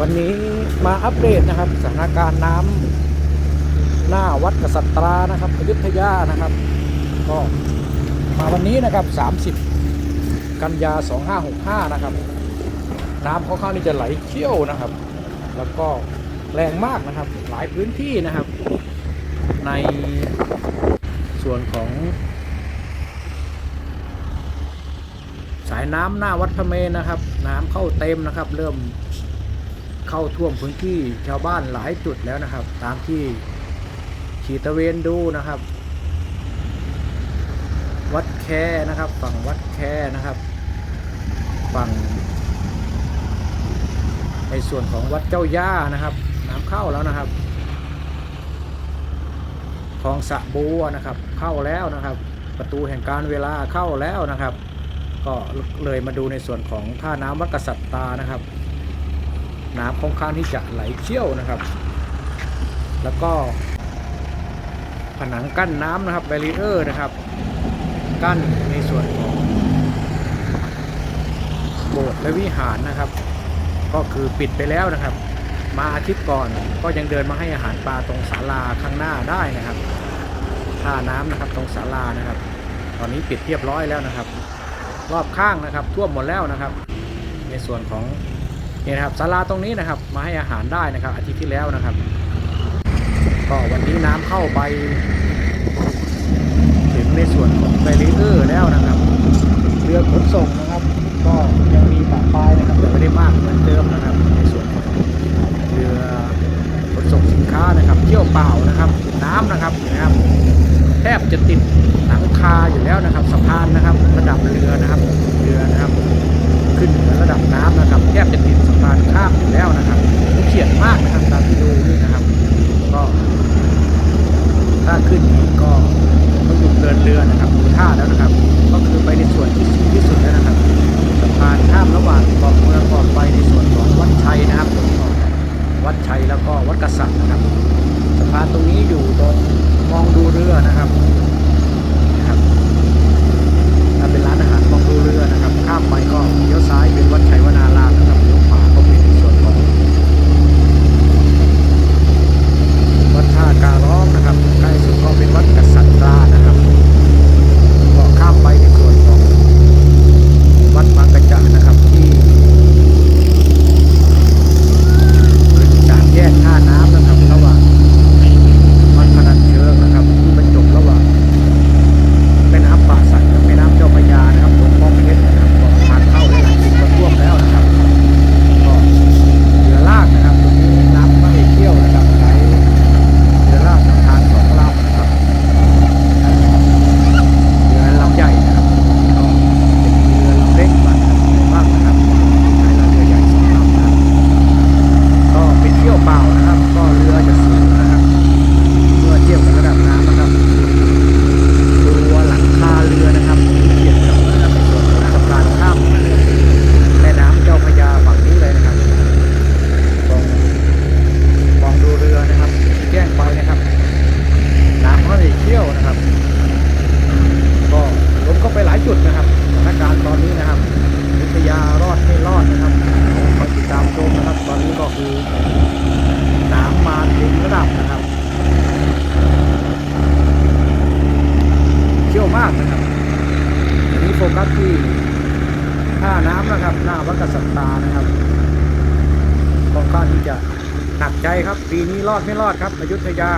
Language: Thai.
วันนี้มาอัปเดตนะครับสถานการณ์น้ำหน้าวัดกษัตรานะครับอยุธยานะครับ ก็มาวันนี้นะครับ 30 กันยา 2565 นะครับ น้ำค่อนข้างที่จะไหลเชี่ยวนะครับ แล้วก็แรงมากนะครับหลายพื้นที่นะครับ ในส่วนของ สายน้ำหน้าวัดพระเมรุนะครับ น้ำเข้าเต็มนะครับ เริ่ม เข้าท่วมพื้นที่ชาวบ้านหลายจุดแล้วนะครับ ตามที่ขี่ตะเวนดูนะครับ วัดแคนะครับ ฝั่งวัดแคนะครับ ฝั่ง ในส่วนของวัดเจ้าย่านะครับ น้ำเข้าแล้วนะครับคลองสะบัวนะครับ เข้าแล้วนะครับ ประตูแห่งการเวลาเข้าแล้วนะครับ ก็เลยมาดูในส่วนของท่าน้ำวัดกษัตริย์ตานะครับ น้ำค่อนข้างที่จะไหลเชี่ยวนะครับ แล้วก็ผนังกั้นน้ำนะครับแบรีเออร์นะครับ กั้นในส่วนของโบสถ์และวิหารนะครับ ก็คือปิดไปแล้วนะครับ มาอาทิตย์ก่อนก็ยังเดินมาให้อาหารปลาตรงศาลาข้างหน้าได้นะครับท่าน้ำนะครับตรงศาลานะครับ ตอนนี้ปิดเรียบร้อยแล้วนะครับ รอบข้างนะครับท่วมหมดแล้วนะครับ ในส่วนของ นี่นะครับศาลาตรงนี้นะครับ มาให้อาหารได้นะครับ อาทิตย์ที่แล้วนะครับ ก็วันนี้น้ำเข้าไป ถึงในส่วนของแบรีเออร์แล้วนะครับ เรือขนส่งนะครับ ก็ยังมีปะปายนะครับแต่ไม่ได้มากเหมือนเดิมนะครับ ในส่วนของเรือขนส่งสินค้านะครับเที่ยวเปล่านะครับน้ำนะครับนะครับ แทบจะติดหลังคาอยู่แล้วนะครับสะพานนะครับ ระดับ ก็วัดกษัตริย์นะครับสะพานตรงนี้อยู่ตรงมองดูเรือนะครับนะครับถ้าเป็นร้านอาหารมองดูเรือนะครับ ข้ามไปก็เลี้ยวซ้ายเป็นวัดชัยวนารามนะครับเลี้ยวขวาก็เป็นในส่วนของ วัดท่าการ้องนะครับใกล้สุดก็เป็นวัดกษัตรานะครับก็ข้ามไปในส่วนของวัดบางกระจะนะครับที่จากแยกท่าน้ำนะครับระหว่างวัดพนัญเชิงนะครับที่บรรจบระหว่างแม่น้ำป่าสักกับแม่น้ำเจ้าพระยานะครับตรงมองเพชรนะครับก็ทางเข้าหลายๆจุดก็ท่วมแล้วนะครับ ก็เรือลากนะครับตรงนี้น้ำไม่เที่ยวนะครับไหล เรือลากทางสองลำนะครับเรือลำใหญ่นะครับก็เป็นเรือลำเล็กบ้างนะครับบ้างนะครับใช้เรือใหญ่สองลำนะครับก็เป็นเที่ยวเปล่านะครับ ก็เรือจะสูงนะครับ เมื่อเทียบกับระดับน้ำนะครับตัวหลังคาเรือนะครับเทียบกับนะครับในส่วนของสะพานข้ามแม่น้ำเจ้าพระยาฝั่งนี้เลยนะครับตรง มองดูเรือนะครับแจ้งไปนะครับ น้ำก็เลยเชี่ยวนะครับ ก็ล้มเข้าไปหลายจุดนะครับสถานการณ์ตอนนี้นะครับวิทยารอดไม่รอดนะครับคอยติดตามชมนะครับ ตอนนี้ก็คือน้ำมาถึงระดับนะครับ เชี่ยวมากนะครับ อันนี้โฟกัสที่ท่าน้ำนะครับ หน้าวัดกษัตริย์ตานะครับค่อนข้างที่จะหนักใจครับ ปีนี้รอดไม่รอดครับอยุธยา